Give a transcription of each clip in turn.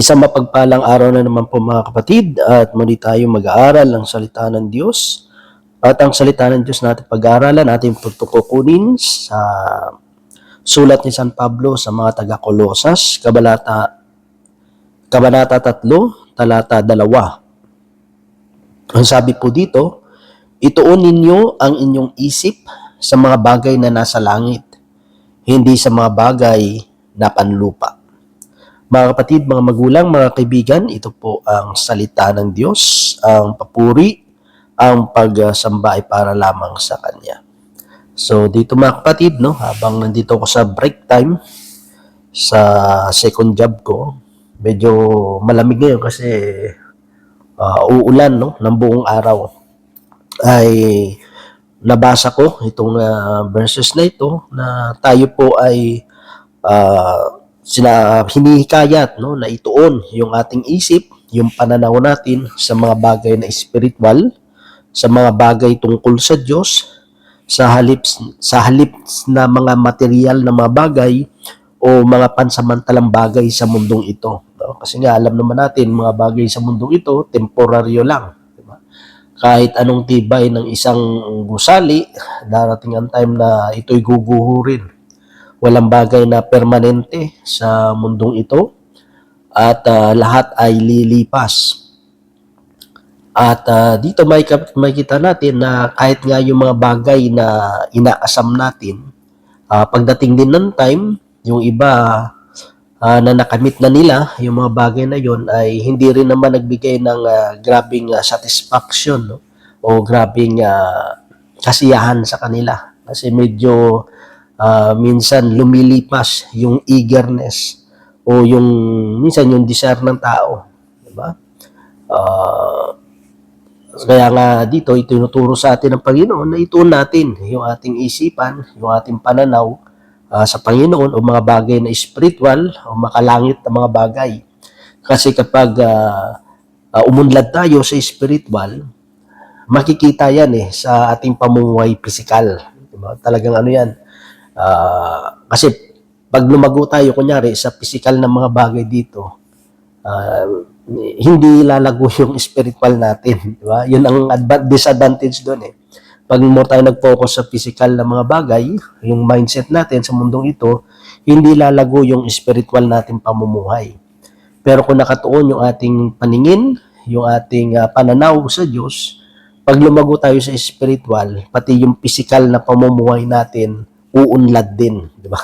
Isang mapagpalang araw na naman po mga kapatid at muli tayo mag-aaral ng salita ng Diyos. At ang salita ng Diyos natin pag-aaralan natin pagtukukunin sa sulat ni San Pablo sa mga taga-Kolosas, Kabalata, Kabanata 3, talata 2. Ang sabi po dito, ituon ninyo ang inyong isip sa mga bagay na nasa langit, hindi sa mga bagay na panlupa. Mga kapatid, mga magulang, mga kaibigan, ito po ang salita ng Diyos, ang papuri, ang pagsamba ay para lamang sa Kanya. So, dito mga kapatid, no, habang nandito ako sa break time, sa second job ko, medyo malamig ngayon kasi ah, uulan, no, ng buong araw. Ay, nabasa ko itong ah, verses na ito na tayo po ay ah, sina hinihikayat no na ituon yung ating isip, yung pananaw natin sa mga bagay na spiritual, sa mga bagay tungkol sa Diyos, sa halip sa halip na mga material na mga bagay o mga pansamantalang bagay sa mundong ito. No? Kasi nga alam naman natin mga bagay sa mundong ito temporaryo lang, di ba? Kahit anong tibay ng isang gusali, darating ang time na ito'y guguhurin walang bagay na permanente sa mundong ito at ah, lahat ay lilipas. At ah, dito may makita natin na kahit nga yung mga bagay na inaasam natin, ah, pagdating din ng time, yung iba ah, na nakamit na nila, yung mga bagay na yon ay hindi rin naman nagbigay ng ah, grabing ah, satisfaction no? o grabing ah, kasiyahan sa kanila. Kasi medyo ah, minsan lumilipas yung eagerness o yung minsan yung desire ng tao, di ba? Ah, kaya nga dito itinuturo sa atin ng Panginoon na ituon natin yung ating isipan, yung ating pananaw ah, sa Panginoon o mga bagay na spiritual o makalangit na mga bagay. Kasi kapag ah, ah, umunlad tayo sa spiritual, makikita yan eh sa ating pamumuhay physical. Diba? Talagang ano yan, Ah, kasi pag lumago tayo, kunyari, sa physical na mga bagay dito, ah, hindi lalago yung spiritual natin. Di ba? Yun ang adva- disadvantage doon eh. Pag more tayo nag-focus sa physical na mga bagay, yung mindset natin sa mundong ito, hindi lalago yung spiritual natin pamumuhay. Pero kung nakatuon yung ating paningin, yung ating ah, pananaw sa Diyos, pag lumago tayo sa spiritual, pati yung physical na pamumuhay natin, uunlad din, di ba?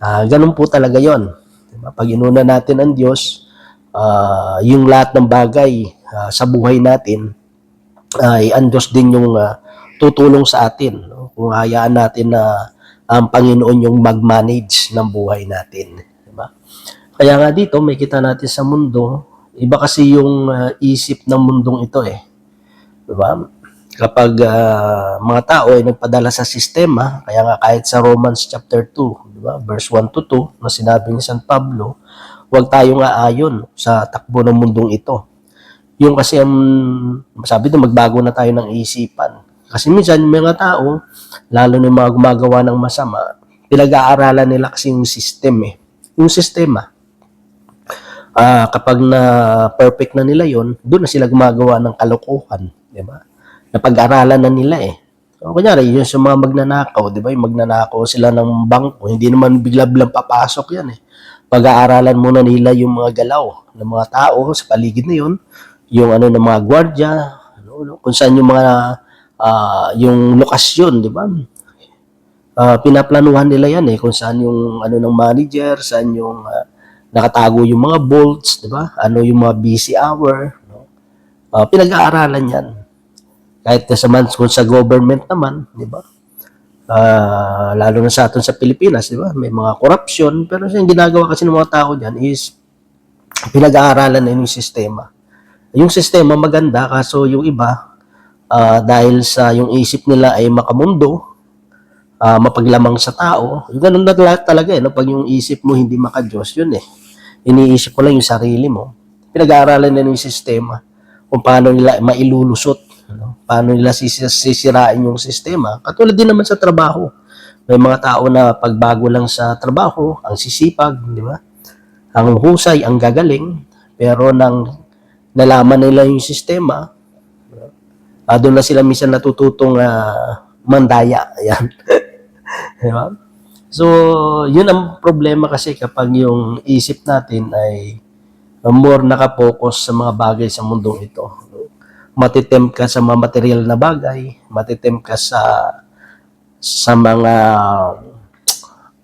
Ah, ganun po talaga 'yon. Di ba? Pag inuna natin ang Diyos, ah, yung lahat ng bagay ah, sa buhay natin ay ang Diyos din yung ah, tutulong sa atin. No? Kung hayaan natin na ang Panginoon yung mag-manage ng buhay natin. Di ba? Kaya nga dito, may kita natin sa mundo, iba kasi yung ah, isip ng mundong ito eh. Di ba? Kapag ah, mga tao ay nagpadala sa sistema, kaya nga kahit sa Romans chapter 2, di ba, verse 1 to 2, na sinabi ni San Pablo, huwag tayong aayon sa takbo ng mundong ito. Yung kasi ang sabi doon, magbago na tayo ng isipan. Kasi minsan yung mga tao, lalo na yung mga gumagawa ng masama, pinag-aaralan nila kasi yung system eh. Yung sistema. Ah, kapag na perfect na nila yon, doon na sila gumagawa ng kalokohan, di ba? Napag-aralan na nila eh. So, kunyari, yun sa mga magnanakaw, di ba? Yung magnanakaw sila ng bangko, hindi naman bigla-biglang papasok yan eh. Pag-aaralan muna nila yung mga galaw ng mga tao sa paligid na yun, yung ano ng mga gwardya, ano, ano, kung saan yung mga, ah, yung lokasyon, di ba? Ah, pinaplanuhan nila yan eh, kung saan yung ano ng manager, saan yung ah, nakatago yung mga bolts, di ba? Ano yung mga busy hour, no? Ah, pinag-aaralan yan kahit sa man kung sa government naman, di ba? Ah, lalo na sa atin sa Pilipinas, di ba? May mga corruption, pero yung ginagawa kasi ng mga tao diyan is pinag-aaralan na yung sistema. Yung sistema maganda, kaso yung iba, ah, dahil sa yung isip nila ay makamundo, ah, mapaglamang sa tao, yung ganun na tala- talaga eh, no? pag yung isip mo hindi maka-Diyos, yun eh. Iniisip mo lang yung sarili mo. Pinag-aaralan na yung sistema kung paano nila mailulusot? Paano nila sis- sisirain yung sistema? Katulad din naman sa trabaho. May mga tao na pagbago lang sa trabaho, ang sisipag, di ba? Ang husay, ang gagaling, Pero nang nalaman nila yung sistema, ah doon na sila minsan natututong ah, mandaya. Ayan. Di ba? So, yun ang problema kasi kapag yung isip natin ay more nakapokus sa mga bagay sa mundong ito. Matitempt ka sa mga material na bagay, matitempt ka sa sa mga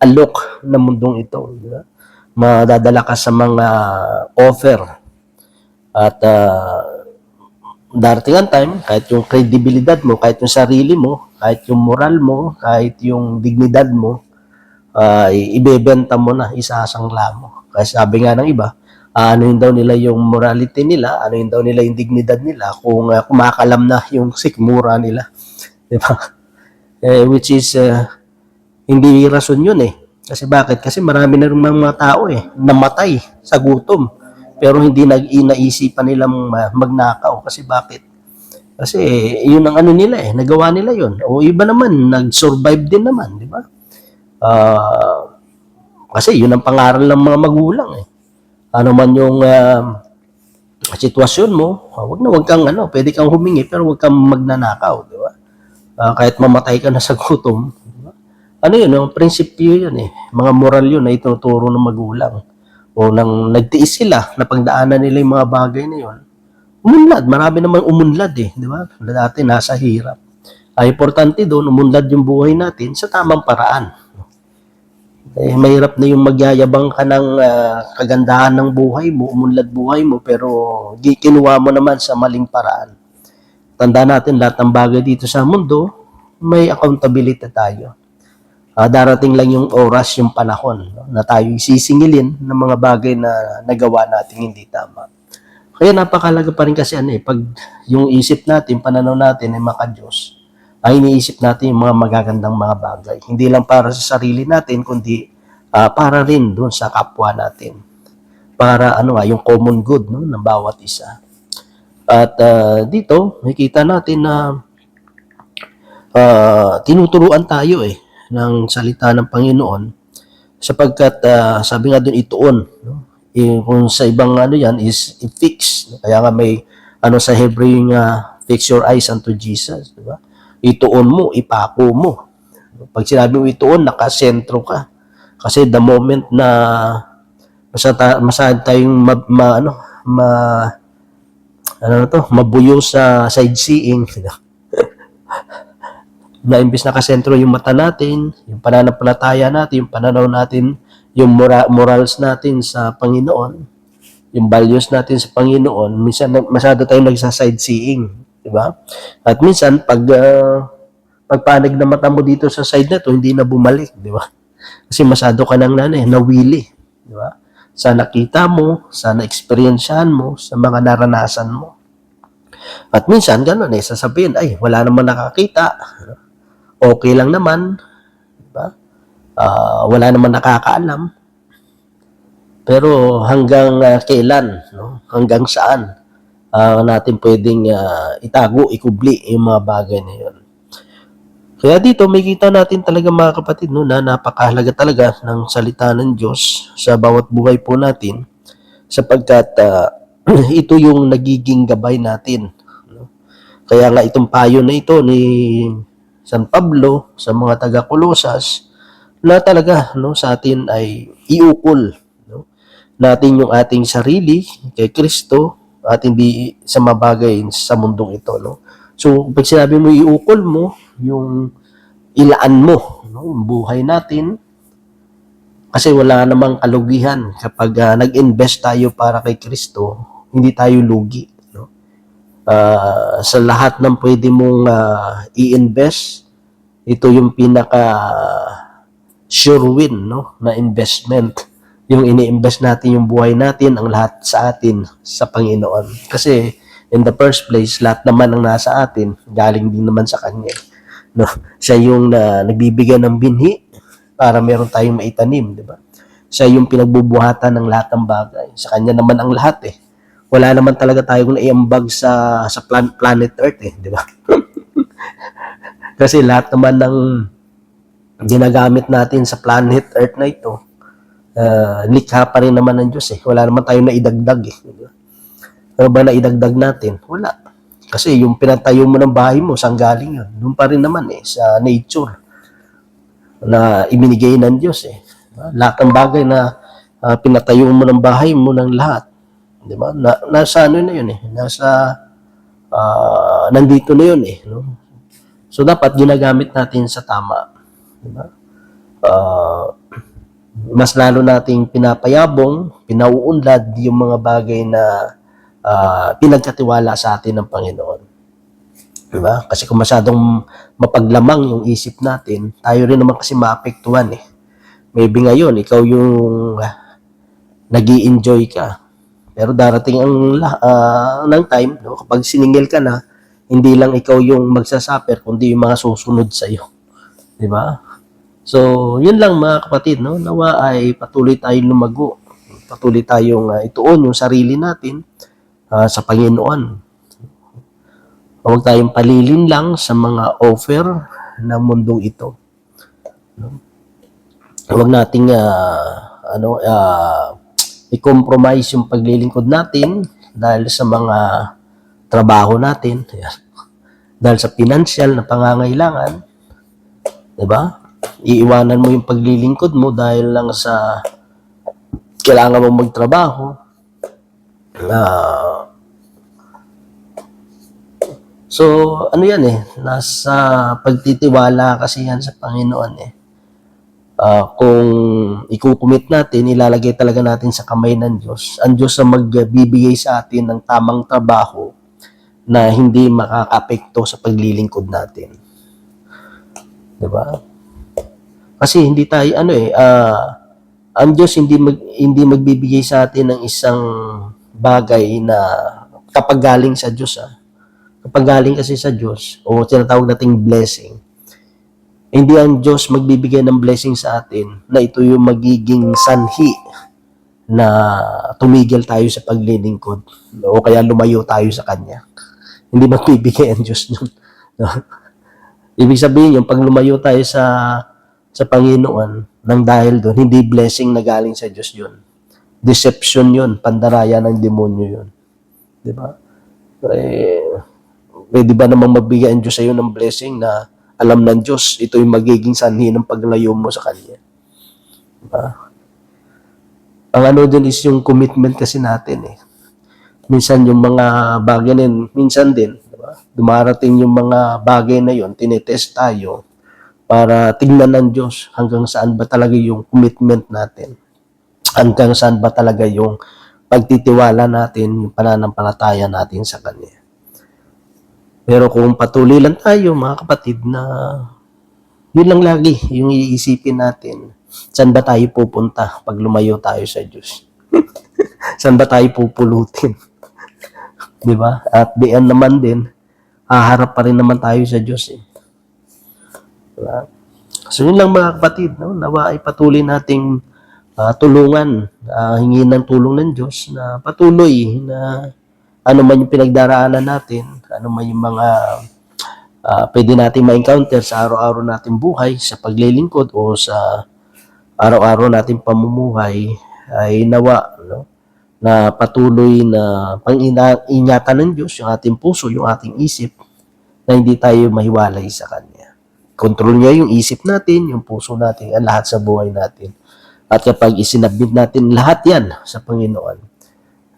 alok ng mundong ito. Di ba? Madadala ka sa mga offer. At uh, darating ang time, kahit yung credibilidad mo, kahit yung sarili mo, kahit yung moral mo, kahit yung dignidad mo, ay ibebenta mo na, isasangla mo. Kasi sabi nga ng iba, ano daw nila yung morality nila, ano daw nila yung dignidad nila kung uh, kumakalam na yung sikmura nila. Di ba? Eh, which is, uh, hindi rason yun eh. Kasi bakit? Kasi marami na rin mga tao eh, namatay sa gutom. Pero hindi nag naisipan nilang ma- magnakaw. Kasi bakit? Kasi eh, yun ang ano nila eh, nagawa nila yun. O iba naman, nag-survive din naman, di ba? Ah, kasi yun ang pangaral ng mga magulang eh. Ano man yung ah, sitwasyon mo, ah, wag na wag kang ano, pwede kang humingi pero wag kang magnanakaw, di ba? Ah, kahit mamatay ka na sa gutom, di ba? Ano yun, yung prinsipyo yun eh. Mga moral yun na itinuturo ng magulang. O nang nagtiis sila, napagdaanan nila yung mga bagay na yun. Umunlad, marami naman umunlad eh, di ba? Dati nasa hirap. Ay, importante doon, umunlad yung buhay natin sa tamang paraan eh, mahirap na yung magyayabang ka ng ah, kagandahan ng buhay mo, umunlad buhay mo, pero kinuha mo naman sa maling paraan. Tanda natin, lahat ng bagay dito sa mundo, may accountability tayo. Ah, darating lang yung oras, yung panahon, no, na tayo sisingilin ng mga bagay na nagawa natin hindi tama. Kaya napakalaga pa rin kasi ano eh, pag yung isip natin, pananaw natin ay maka-Diyos, ay iniisip natin yung mga magagandang mga bagay. Hindi lang para sa sarili natin, kundi ah, para rin doon sa kapwa natin. Para ano nga, yung common good no, ng bawat isa. At ah, dito, makikita natin na ah, tinuturuan tayo eh ng salita ng Panginoon sapagkat ah, sabi nga doon ituon no? Eh, kung sa ibang ano yan is i-fix no? kaya nga may ano sa Hebrew yung ah, fix your eyes unto Jesus di ba ituon mo ipako mo. Pag sinabi mo ituon nakasentro ka. Kasi the moment na masata, masyad tayong ma, ma, ano ma ano na to mabuyo sa sightseeing na imbis nakasentro yung mata natin, yung pananampalataya natin, yung pananaw natin, yung mora- morals natin sa Panginoon, yung values natin sa Panginoon, minsan masyado tayong nagsa-sightseeing, di ba? At minsan, pag uh, pagpanig na mata mo dito sa side na to, hindi na bumalik, di ba? Kasi masyado ka nang nanay, nawili, di ba? Sa nakita mo, sa na-experiencehan mo, sa mga naranasan mo. At minsan, ganun eh, sasabihin, ay, wala naman nakakita, okay lang naman, di ba? Ah, wala naman nakakaalam. Pero hanggang ah, kailan, no? Hanggang saan ah, natin pwedeng ah, itago, ikubli yung mga bagay na yun. Kaya dito may kita natin talaga mga kapatid no, na napakahalaga talaga ng salita ng Diyos sa bawat buhay po natin sapagkat ah, ito yung nagiging gabay natin. No? Kaya nga itong payo na ito ni San Pablo sa mga taga-Kolosas na talaga no sa atin ay iukol no natin yung ating sarili kay Kristo at hindi sa mabagay sa mundong ito no? So pag sinabi mo iukol mo yung ilaan mo no? Yung buhay natin kasi wala namang kalugihan kapag ah, nag-invest tayo para kay Kristo hindi tayo lugi no? Ah, sa lahat ng pwede mong ah, i-invest, ito yung pinaka sure win no? Na investment. Yung ini-invest natin yung buhay natin, ang lahat sa atin sa Panginoon. Kasi in the first place, lahat naman ang nasa atin, galing din naman sa Kanya. No? Siya yung na, nagbibigay ng binhi para meron tayong maitanim, di ba? Siya yung pinagbubuhatan ng lahat ng bagay. Sa Kanya naman ang lahat eh wala naman talaga tayong naiambag sa sa plan, planet Earth eh, di ba? Kasi lahat naman ng ginagamit natin sa planet Earth na ito, uh, likha pa rin naman ng Diyos eh. Wala naman tayong naidagdag eh. Ano ba na idagdag natin? Wala. Kasi yung pinatayo mo ng bahay mo, saan galing yun? Doon pa rin naman eh, sa nature na ibinigay ng Diyos eh. Diba? Lahat ng bagay na ah, pinatayo mo ng bahay mo ng lahat. Di ba? Na, nasa ano na yun eh. Nasa, ah, nandito na yun eh. No? So, dapat ginagamit natin sa tama. Di ba? Ah, mas lalo nating pinapayabong, pinauunlad yung mga bagay na ah, pinagkatiwala sa atin ng Panginoon. Diba? Kasi kung masyadong mapaglamang yung isip natin, tayo rin naman kasi maapektuhan eh. Maybe ngayon, ikaw yung nag enjoy ka. Pero darating ang ah, ng time, no, kapag siningil ka na, hindi lang ikaw yung magsasuffer, kundi yung mga susunod sa iyo. 'Di ba? So, yun lang mga kapatid, no? Nawa ay patuloy tayong lumago. Patuloy tayong ah, ituon yung sarili natin ah, sa Panginoon. Huwag tayong palilin lang sa mga offer ng mundong ito. No? Huwag nating ah, ano ah, i-compromise yung paglilingkod natin dahil sa mga trabaho natin. Dahil sa financial na pangangailangan. 'Di ba? Iiwanan mo yung paglilingkod mo dahil lang sa kailangan mo magtrabaho. Ah, so, ano yan eh, nasa pagtitiwala kasi yan sa Panginoon eh. Ah, kung ikukumit natin, ilalagay talaga natin sa kamay ng Diyos. Ang Diyos ang magbibigay sa atin ng tamang trabaho na hindi makakapekto sa paglilingkod natin. 'Di ba? Kasi hindi tayo ano eh ah, ang Diyos hindi mag, hindi magbibigay sa atin ng isang bagay na kapag galing sa Diyos ah. Kapag galing kasi sa Diyos o tinatawag nating blessing, hindi ang Diyos magbibigay ng blessing sa atin na ito yung magiging sanhi na tumigil tayo sa paglilingkod o kaya lumayo tayo sa Kanya. Hindi magbibigay ang Diyos. No? Ibig sabihin yung pag lumayo tayo sa sa Panginoon nang dahil doon, hindi blessing na galing sa Diyos yun. Deception yun, pandaraya ng demonyo yun. Di ba? Eh, pwede ba namang magbigay ang Diyos sa iyo ng blessing na alam ng Diyos, ito yung magiging sanhi ng paglayo mo sa Kanya. Diba? Ang ano din is yung commitment kasi natin eh. Minsan yung mga bagay na yun, minsan din, diba? dumarating yung mga bagay na yun, tinetest tayo para tignan ng Diyos hanggang saan ba talaga yung commitment natin. Hanggang saan ba talaga yung pagtitiwala natin, yung pananampalataya natin sa Kanya. Pero kung patuloy lang tayo, mga kapatid, na yun lang lagi yung iisipin natin, saan ba tayo pupunta pag lumayo tayo sa Diyos? saan ba tayo pupulutin? Di ba? At end naman din, haharap pa rin naman tayo sa Diyos eh. Diba? So yun lang mga kapatid, no? nawa ay patuloy nating ah, tulungan, ah, hingin ng tulong ng Diyos na patuloy na ano man yung pinagdaraanan natin, ano man yung mga ah, pwede nating ma-encounter sa araw-araw nating buhay, sa paglilingkod o sa araw-araw nating pamumuhay, ay nawa, no? na patuloy na pang-ingatan ng Diyos yung ating puso, yung ating isip, na hindi tayo mahiwalay sa Kanya. Kontrol niya yung isip natin, yung puso natin, ang lahat sa buhay natin. At kapag isinabit natin lahat yan sa Panginoon,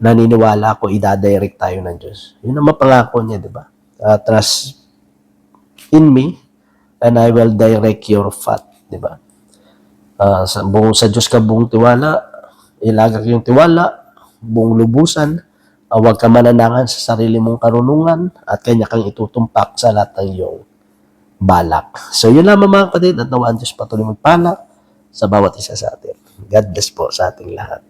naniniwala ako, idadirect tayo ng Diyos. Yun ang mapangako niya, di ba? Uh, trust in me, and I will direct your path, di ba? Ah, sa, buong, sa Diyos ka buong tiwala, ilagak yung tiwala, buong lubusan, uh, huwag ka mananangan sa sarili mong karunungan, at kanya kang itutumpak sa lahat ng iyong balak. So, yun lamang mga kapatid at nawaan Diyos patuloy magpala sa bawat isa sa atin. God bless po sa ating lahat.